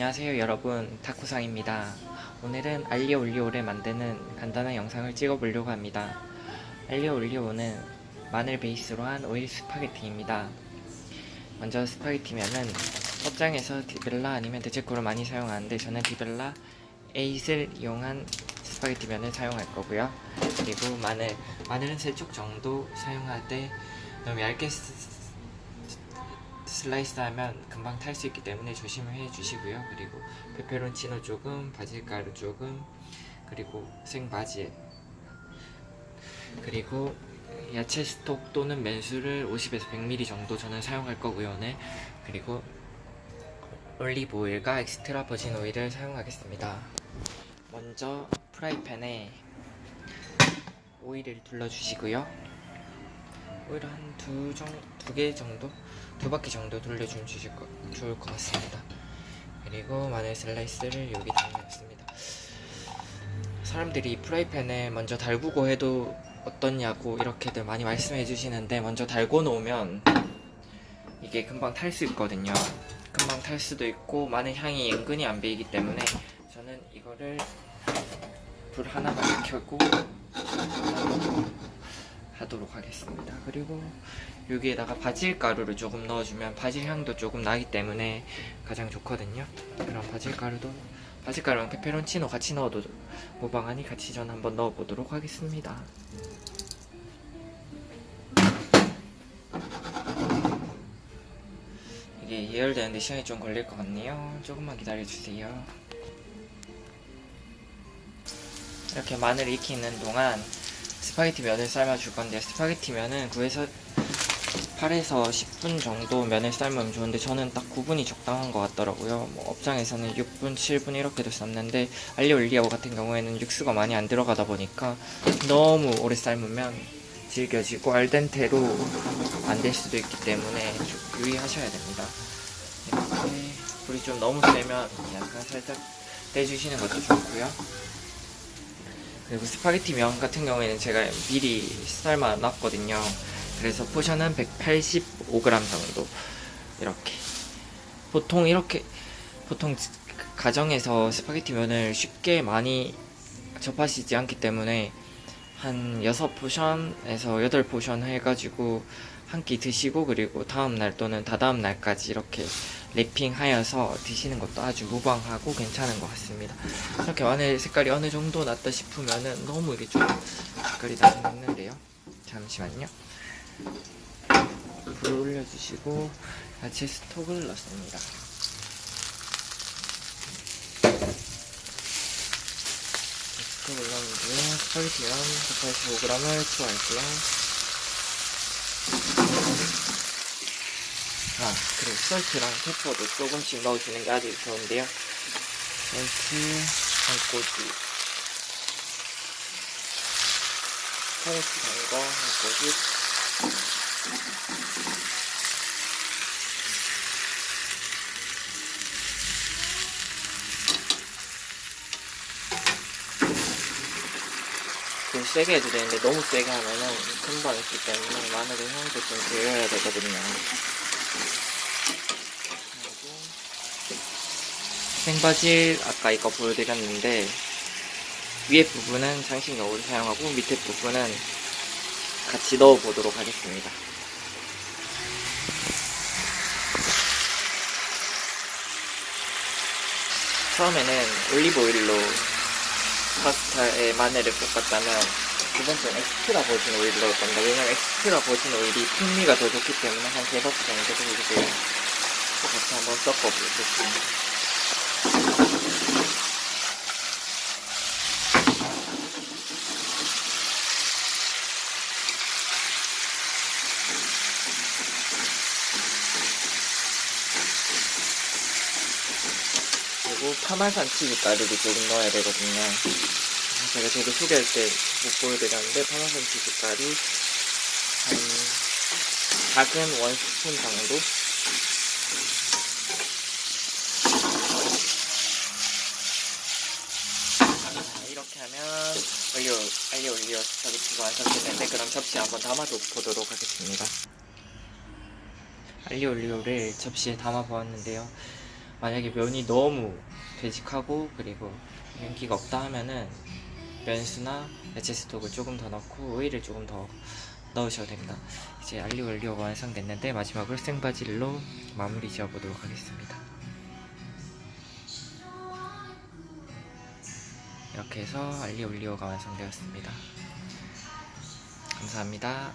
안녕하세요 여러분. 타쿠상입니다. 오늘은 알리오 올리오를 만드는 간단한 영상을 찍어보려고 합니다. 알리오 올리오는 마늘 베이스로 한 오일 스파게티입니다. 먼저 스파게티면은 업장에서 디벨라 아니면 데체코를 많이 사용하는데 저는 디벨라 에잇을 이용한 스파게티 면을 사용할 거고요. 그리고 마늘 마늘은 세 쪽 정도 사용할 때 너무 얇게 스- 슬라이스 하면 금방 탈 수 있기 때문에 조심해 주시고요. 그리고 페페론치노 조금, 바질가루 조금, 그리고 생바질, 그리고 야채 스톡 또는 맨수를 50에서 100ml 정도 저는 사용할 거고요. 오늘 그리고 올리브 오일과 엑스트라 버진 오일을 사용하겠습니다. 먼저 프라이팬에 오일을 둘러주시고요. 오일 한두 정 두 개 정도 두 바퀴 정도 돌려주면 주실 거, 좋을 것 같습니다. 그리고 마늘 슬라이스를 여기 담았습니다. 사람들이 프라이팬에 먼저 달구고 해도 어떻냐고 이렇게들 많이 말씀해 주시는데 먼저 달고 놓으면 이게 금방 탈 수 있거든요. 금방 탈 수도 있고 마늘 향이 은근히 안 배이기 때문에 저는 이거를 불 하나만 켜고 하도록 하겠습니다. 그리고 여기에다가 바질 가루를 조금 넣어주면 바질 향도 조금 나기 때문에 가장 좋거든요. 그럼 바질 가루도 바질 가루랑 페페론치노 같이 넣어도 무방하니 같이 전 한번 넣어보도록 하겠습니다. 이게 예열되는데 시간이 좀 걸릴 것 같네요. 조금만 기다려주세요. 이렇게 마늘 익히는 동안 스파게티 면을 삶아 줄 건데 스파게티 면은 9에서 8에서 10분 정도 면을 삶으면 좋은데 저는 딱 9분이 적당한 것 같더라고요. 뭐 업장에서는 6분, 7분 이렇게도 삶는데 알리올리오 같은 경우에는 육수가 많이 안 들어가다 보니까 너무 오래 삶으면 질겨지고 알덴테로 안 될 수도 있기 때문에 좀 유의하셔야 됩니다. 이렇게 불이 좀 너무 세면 약간 살짝 떼주시는 것도 좋고요. 그리고 스파게티 면 같은 경우에는 제가 미리 삶아 놨거든요. 그래서 포션은 185g 정도 이렇게 보통 이렇게 보통 가정에서 스파게티 면을 쉽게 많이 접하시지 않기 때문에 한 6포션에서 8포션 해가지고 한 끼 드시고 그리고 다음날 또는 다다음 날까지 이렇게 랩핑하여서 드시는 것도 아주 무방하고 괜찮은 것 같습니다. 이렇게 마늘 색깔이 어느 정도 났다 싶으면은 너무 이게 좀 색깔이 나긴 했는데요. 잠시만요. 불을 올려주시고 야채 스톡을 넣습니다. 스톡을 뒤에 스파게티랑 185g을 추가할게요. 설트랑 페퍼도 조금씩 넣어주는 게 아주 좋은데요. 설트 한 꼬지. 카레스 단거 한 꼬지. 좀 세게 해도 되는데 너무 세게 하면은 금방 있기 때문에 마늘의 향도 좀 배어야 되거든요. 그리고 생바질 아까 이거 보여드렸는데 위에 부분은 장식용으로 사용하고 밑에 부분은 같이 넣어보도록 하겠습니다. 처음에는 올리브 오일로 파스타에 마늘을 볶았다면 두 번째는 엑스트라 버진 오일을 넣을 겁니다. 왜냐면 엑스트라 버진 오일이 풍미가 더 좋기 때문에 한세 바퀴 정도 해주세요. 또 같이 한번 섞어보겠습니다. 그리고 파마산 치즈 가루를 조금 넣어야 되거든요. 제가 저도 소개할 때 못 보여드렸는데 파마산 치즈 가루 한 작은 원 스푼 정도 자, 이렇게 하면 올리오 알리오 올리오 스파게티가 완성이 되는데 그럼 접시에 한번 담아 보도록 하겠습니다. 알리오 올리오를 접시에 담아 보았는데요. 만약에 면이 너무 되직하고 그리고 윤기가 없다 하면은 면수나 야채 스톡을 조금 더 넣고 오일을 조금 더 넣으셔도 됩니다. 이제 알리오 올리오가 완성됐는데 마지막으로 생바질로 마무리 지어보도록 하겠습니다. 이렇게 해서 알리오 올리오가 완성되었습니다. 감사합니다.